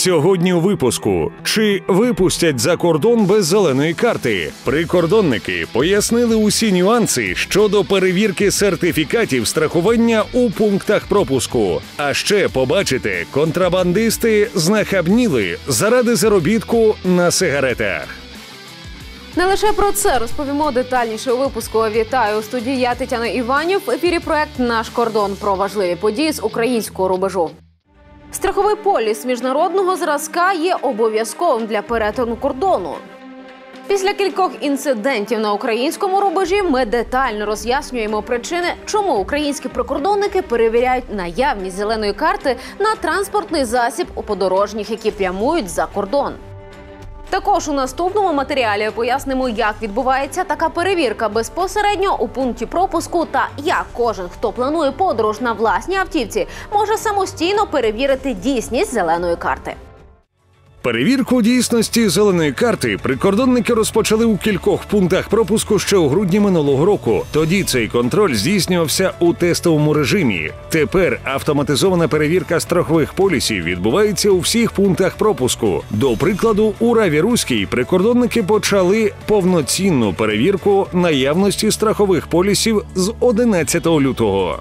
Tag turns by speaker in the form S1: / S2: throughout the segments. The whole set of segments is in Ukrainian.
S1: Сьогодні у випуску чи випустять за кордон без зеленої карти? Прикордонники пояснили усі нюанси щодо перевірки сертифікатів страхування у пунктах пропуску. А ще побачите, контрабандисти знахабніли заради заробітку на сигаретах.
S2: Не лише про це розповімо детальніше у випуску. Вітаю у студії. Я Тетяна Іванів. В ефірі проект Наш кордон про важливі події з українського рубежу. Страховий поліс міжнародного зразка є обов'язковим для перетину кордону. Після кількох інцидентів на українському рубежі ми детально роз'яснюємо причини, чому українські прикордонники перевіряють наявність зеленої карти на транспортний засіб у подорожніх, які прямують за кордон. Також у наступному матеріалі пояснимо, як відбувається така перевірка безпосередньо у пункті пропуску та як кожен, хто планує подорож на власній автівці, може самостійно перевірити дійсність зеленої карти.
S1: Перевірку дійсності зеленої карти прикордонники розпочали у кількох пунктах пропуску ще у грудні минулого року. Тоді цей контроль здійснювався у тестовому режимі. Тепер автоматизована перевірка страхових полісів відбувається у всіх пунктах пропуску. До прикладу, у Раві Руській прикордонники почали повноцінну перевірку наявності страхових полісів з 11 лютого.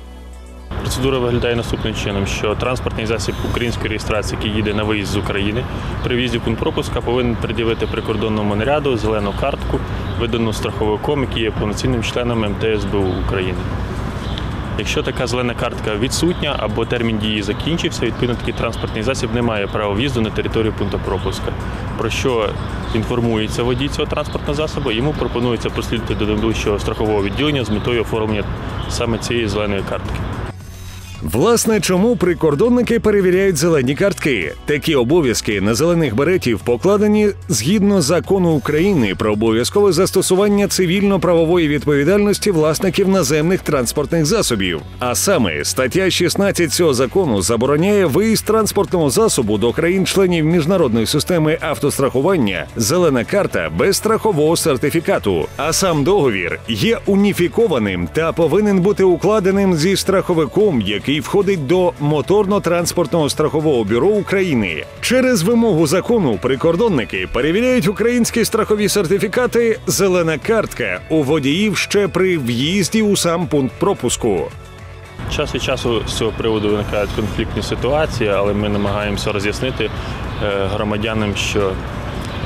S3: Процедура виглядає наступним чином, що транспортний засіб української реєстрації, який їде на виїзд з України, при в'їзді пункт пропуска повинен пред'явити прикордонному наряду зелену картку, видану страховиком, який є повноцінним членом МТСБУ України. Якщо така зелена картка відсутня або термін дії закінчився, відповідно такий транспортний засіб не має права в'їзду на територію пункту пропуска. Про що інформується водій цього транспортного засобу, йому пропонується прослідувати до найближчого страхового відділення з метою оформлення саме цієї зеленої картки.
S1: Власне, чому прикордонники перевіряють зелені картки? Такі обов'язки на зелених беретів покладені згідно закону України про обов'язкове застосування цивільно-правової відповідальності власників наземних транспортних засобів. А саме стаття 16 цього закону забороняє виїзд транспортного засобу до країн-членів міжнародної системи автострахування зелена карта без страхового сертифікату. А сам договір є уніфікованим та повинен бути укладеним зі страховиком, який входить до моторно-транспортного страхового бюро України. Через вимогу закону прикордонники перевіряють українські страхові сертифікати Зелена картка у водіїв ще при в'їзді у сам пункт пропуску.
S3: Час від часу з цього приводу виникають конфліктні ситуації, але ми намагаємося роз'яснити е, громадянам, що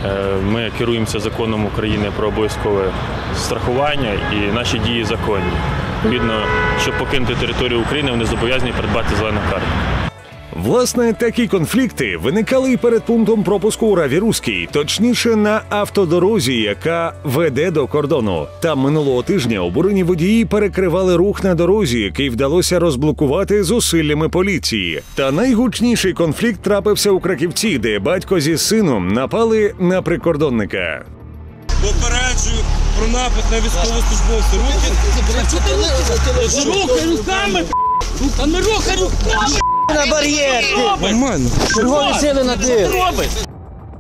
S3: е, ми керуємося законом України про обов'язкове страхування і наші дії законні. Відповідно, щоб покинути територію України, вони зобов'язані придбати зелену карту.
S1: Власне, такі конфлікти виникали і перед пунктом пропуску у Раві Руській, точніше на автодорозі, яка веде до кордону. Там минулого тижня обурені водії перекривали рух на дорозі, який вдалося розблокувати зусиллями поліції. Та найгучніший конфлікт трапився у Краківці, де батько зі сином напали на прикордонника.
S4: Попереджую про напад на військовослужбовця. Руки
S5: руки, руками! Та не рухай руками!
S6: на бар'єр.
S4: нормально.
S6: Чергові сили на тил.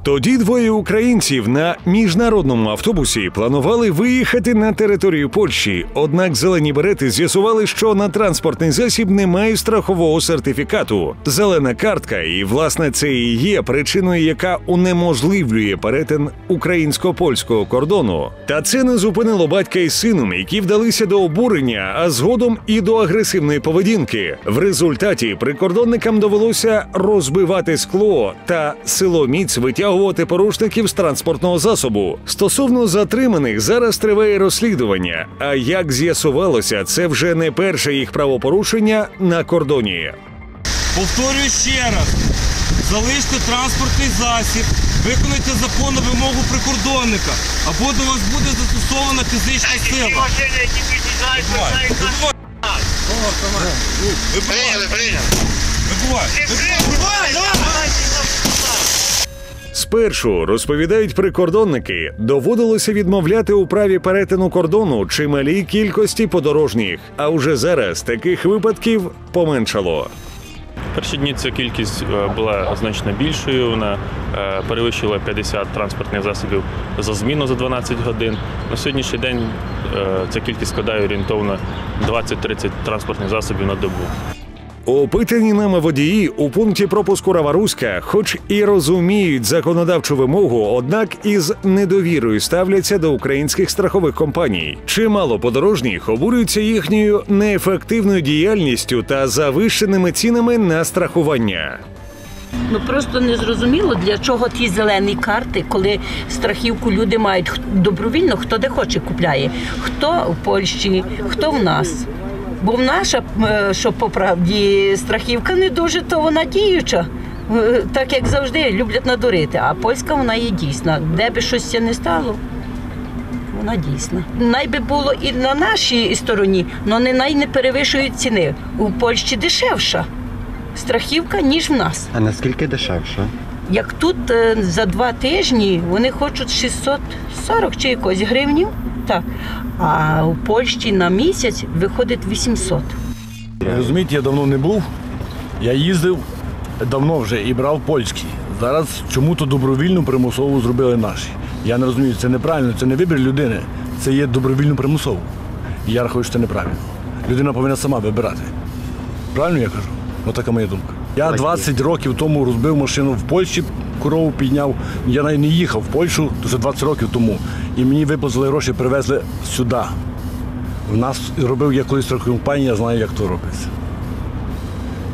S1: Тоді двоє українців на міжнародному автобусі планували виїхати на територію Польщі. Однак зелені берети з'ясували, що на транспортний засіб немає страхового сертифікату. Зелена картка, і власне це і є причиною, яка унеможливлює перетин українсько-польського кордону. Та це не зупинило батька із сином, які вдалися до обурення, а згодом і до агресивної поведінки. В результаті прикордонникам довелося розбивати скло та силоміць витягувати порушників з транспортного засобу. Стосовно затриманих зараз триває розслідування. А як з'ясувалося, це вже не перше їх правопорушення на кордоні.
S4: Повторюю ще раз. Залиште транспортний засіб, виконуйте законну вимогу прикордонника, або до вас буде застосована фізична сила. Вибивай. Вибивай. Вибивай.
S1: Спершу розповідають прикордонники, доводилося відмовляти у праві перетину кордону чималій кількості подорожніх. А уже зараз таких випадків поменшало.
S3: Перші дні ця кількість е, була значно більшою. Вона е, перевищила 50 транспортних засобів за зміну за 12 годин. На сьогоднішній день е, ця кількість складає орієнтовно 20-30 транспортних засобів на добу.
S1: Опитані нами водії у пункті пропуску Раваруська, хоч і розуміють законодавчу вимогу, однак із недовірою ставляться до українських страхових компаній. Чимало подорожніх обурюються їхньою неефективною діяльністю та завищеними цінами на страхування.
S7: Ну просто не зрозуміло, для чого ті зелені карти, коли страхівку люди мають добровільно, хто де хоче купляє. Хто в Польщі, хто в нас. Бо наша, е, що по правді, страхівка не дуже, то вона діюча. Е, Так як завжди, люблять надурити. А польська вона є дійсна. Де би щось це не стало, вона дійсна. Най би було і на нашій стороні, але не най не перевищують ціни. У Польщі дешевша страхівка, ніж в нас.
S6: А наскільки дешевше?
S7: Як тут е, за два тижні вони хочуть 640 чи якось гривнів, так. А у Польщі на місяць виходить 800.
S8: Розумієте, я давно не був. Я їздив давно вже і брав польський. Зараз чому-то добровільно примусово зробили наші. Я не розумію, це неправильно, це не вибір людини, це є добровільно примусово. Я рахую, що це неправильно. Людина повинна сама вибирати. Правильно я кажу? Отака моя думка. Я 20 років тому розбив машину в Польщі, корову підняв. Я навіть не їхав в Польщу, це 20 років тому. І мені виплатили гроші, привезли сюди. В нас робив я колись трохи компанія, я знаю, як то робиться.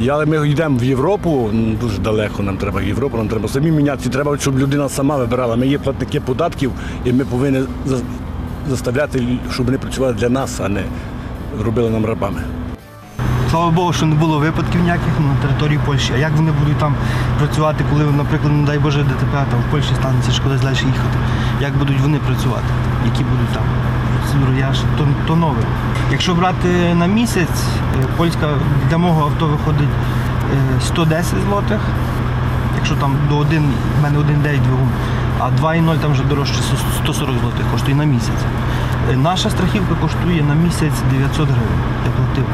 S8: І, Але ми йдемо в Європу, дуже далеко нам треба в Європу, нам треба самі мінятися. Треба, щоб людина сама вибирала. Ми є платники податків, і ми повинні заставляти, щоб вони працювали для нас, а не робили нам рабами.
S9: Слава Богу, що не було випадків ніяких на території Польщі. А як вони будуть там працювати, коли, наприклад, не дай Боже, ДТП там в Польщі станеться, ж кудись далі їхати? Як будуть вони працювати? Які будуть там? Я ж то, то нове. Якщо брати на місяць, е, польська для мого авто виходить е, 110 злотих. Якщо там до 1, в мене 1,9 двигун, а 2,0 там вже дорожче 140 злотих коштує на місяць. Е, Наша страхівка коштує на місяць 900 гривень. Я платив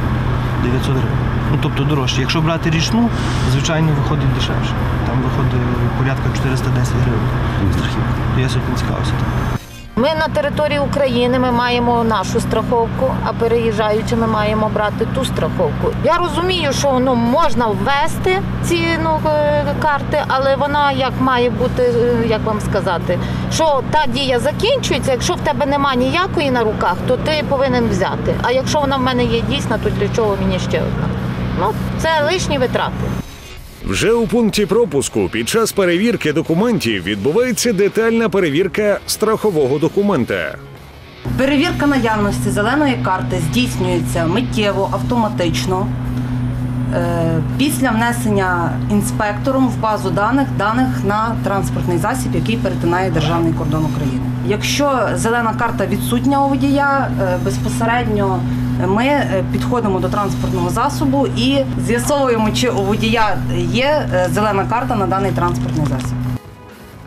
S9: 900 гривень. Ну тобто дорожче. Якщо брати річну, звичайно виходить дешевше. Там виходить порядка 410 гривень страхівка. Я сьогодні цікавився.
S10: Ми на території України ми маємо нашу страховку, а переїжджаючи, ми маємо брати ту страховку. Я розумію, що ну можна ввести ці ну, е, карти, але вона як має бути, е, як вам сказати, що та дія закінчується. Якщо в тебе нема ніякої на руках, то ти повинен взяти. А якщо вона в мене є дійсна, то для чого мені ще одна? Ну це лишні витрати.
S1: Вже у пункті пропуску під час перевірки документів відбувається детальна перевірка страхового документа.
S11: Перевірка наявності зеленої карти здійснюється миттєво, автоматично е, після внесення інспектором в базу даних даних на транспортний засіб, який перетинає державний кордон України. Якщо зелена карта відсутня у водія, е, безпосередньо ми е, підходимо до транспортного засобу і з'ясовуємо, чи у водія є е, зелена карта на даний транспортний засіб.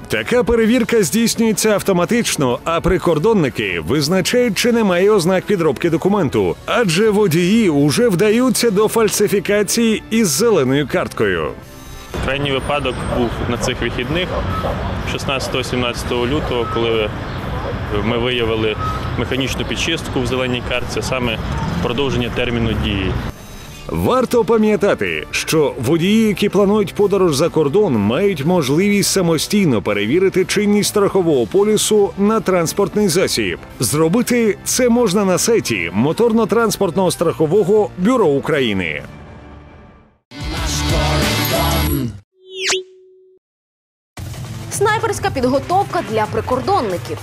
S1: Така перевірка здійснюється автоматично, а прикордонники визначають, чи немає ознак підробки документу, адже водії уже вдаються до фальсифікації із зеленою карткою.
S3: Крайній випадок був на цих вихідних 16-17 лютого, коли ми виявили механічну підчистку в зеленій картці, саме продовження терміну дії.
S1: Варто пам'ятати, що водії, які планують подорож за кордон, мають можливість самостійно перевірити чинність страхового полісу на транспортний засіб. Зробити це можна на сайті моторно-транспортного страхового бюро України.
S2: Снайперська підготовка для прикордонників.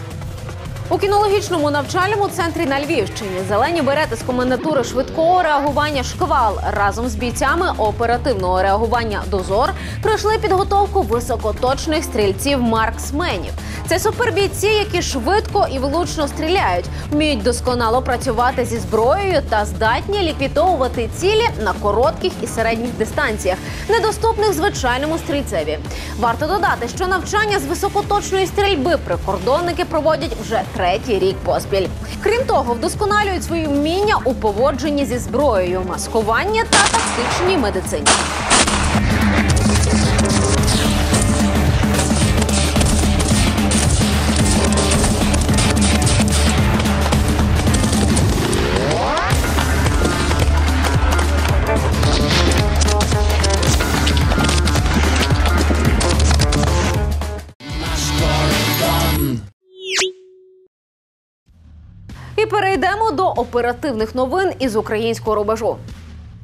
S2: У кінологічному навчальному центрі на Львівщині зелені берети з комендатури швидкого реагування шквал разом з бійцями оперативного реагування дозор пройшли підготовку високоточних стрільців марксменів. Це супербійці, які швидко і влучно стріляють, вміють досконало працювати зі зброєю та здатні ліквідовувати цілі на коротких і середніх дистанціях, недоступних звичайному стрільцеві. Варто додати, що навчання з високоточної стрільби прикордонники проводять вже третій рік поспіль. Крім того, вдосконалюють свої вміння у поводженні зі зброєю, маскування та тактичній медицині. І перейдемо до оперативних новин із українського рубежу.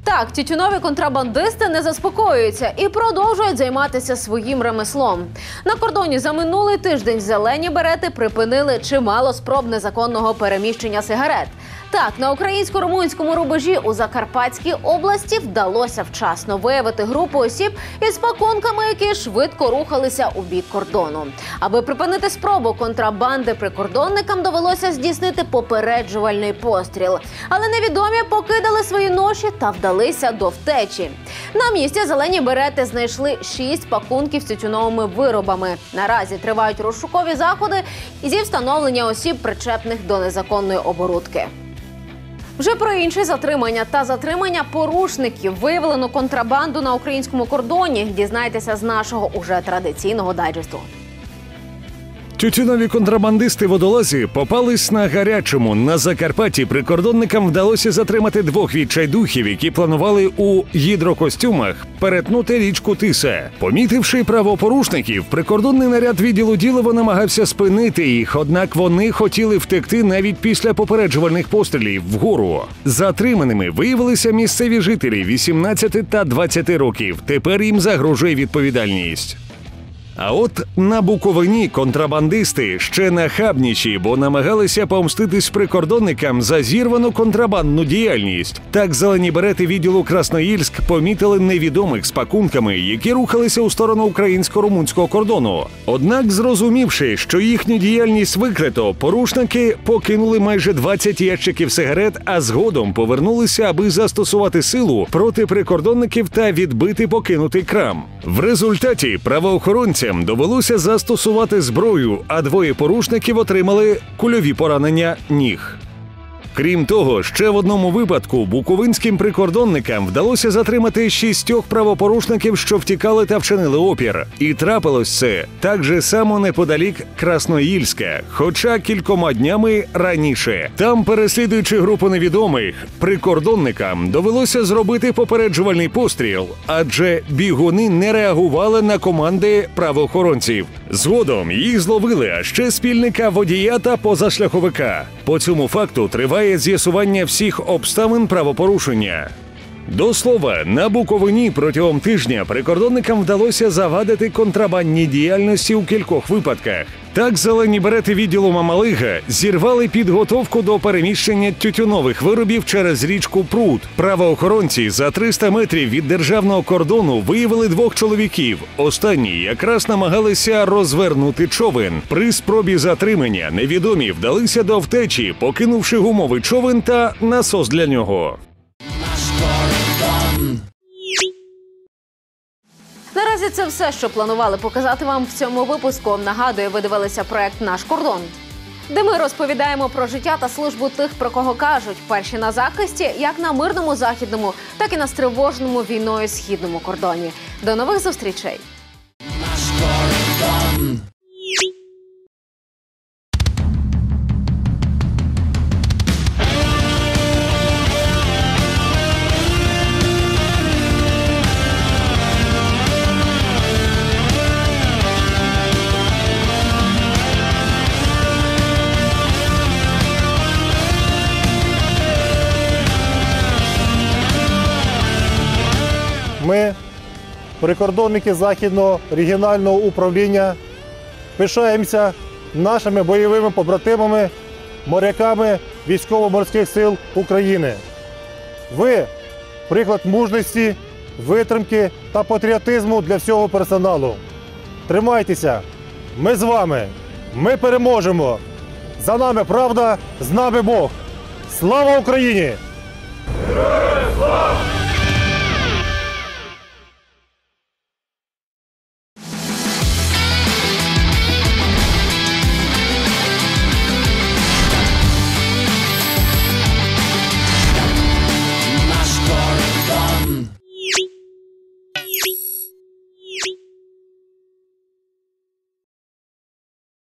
S2: Так, тютюнові контрабандисти не заспокоюються і продовжують займатися своїм ремеслом. На кордоні за минулий тиждень зелені берети припинили чимало спроб незаконного переміщення сигарет. Так, на українсько-румунському рубежі у Закарпатській області вдалося вчасно виявити групу осіб із пакунками, які швидко рухалися у бік кордону. Аби припинити спробу контрабанди прикордонникам довелося здійснити попереджувальний постріл. Але невідомі покидали свої ноші та вдалися до втечі. На місці зелені берети знайшли шість пакунків з тютюновими виробами. Наразі тривають розшукові заходи зі встановлення осіб, причепних до незаконної оборудки. Вже про інші затримання та затримання порушників виявлено контрабанду на українському кордоні. Дізнайтеся з нашого уже традиційного дайджесту.
S1: Тютюнові контрабандисти водолазі попались на гарячому. На Закарпатті прикордонникам вдалося затримати двох відчайдухів, які планували у гідрокостюмах перетнути річку Тиса. Помітивши правопорушників, прикордонний наряд відділу Ділово намагався спинити їх, однак вони хотіли втекти навіть після попереджувальних пострілів вгору. Затриманими виявилися місцеві жителі 18 та 20 років. Тепер їм загрожує відповідальність. А от на Буковині контрабандисти ще нахабніші, бо намагалися помститись прикордонникам за зірвану контрабандну діяльність. Так зелені берети відділу Красноїльськ помітили невідомих з пакунками, які рухалися у сторону українсько-румунського кордону. Однак, зрозумівши, що їхню діяльність викрито, порушники покинули майже 20 ящиків сигарет, а згодом повернулися, аби застосувати силу проти прикордонників та відбити покинутий крам. В результаті правоохоронцям довелося застосувати зброю, а двоє порушників отримали кульові поранення ніг. Крім того, ще в одному випадку буковинським прикордонникам вдалося затримати шістьох правопорушників, що втікали та вчинили опір. І трапилось це так же само неподалік Красноїльська, хоча кількома днями раніше. Там, переслідуючи групу невідомих, прикордонникам довелося зробити попереджувальний постріл, адже бігуни не реагували на команди правоохоронців. Згодом їх зловили, а ще спільника водія та позашляховика. По цьому факту триває з'ясування всіх обставин правопорушення. До слова, на Буковині протягом тижня прикордонникам вдалося завадити контрабандній діяльності у кількох випадках. Так, зелені берети відділу Мамалига зірвали підготовку до переміщення тютюнових виробів через річку Прут. Правоохоронці за 300 метрів від державного кордону виявили двох чоловіків. Останні якраз намагалися розвернути човен. При спробі затримання невідомі вдалися до втечі, покинувши гумовий човен та насос для нього.
S2: Наразі це все, що планували показати вам в цьому випуску. Нагадую, ви дивилися проект Наш кордон. Де ми розповідаємо про життя та службу тих, про кого кажуть, перші на захисті, як на мирному західному, так і на стривожному війною східному кордоні. До нових зустрічей!
S12: Ми, прикордонники Західного регіонального управління, пишаємося нашими бойовими побратимами, моряками військово-морських сил України. Ви приклад мужності, витримки та патріотизму для всього персоналу. Тримайтеся! Ми з вами! Ми переможемо! За нами правда, з нами Бог! Слава Україні!
S13: Героям слава!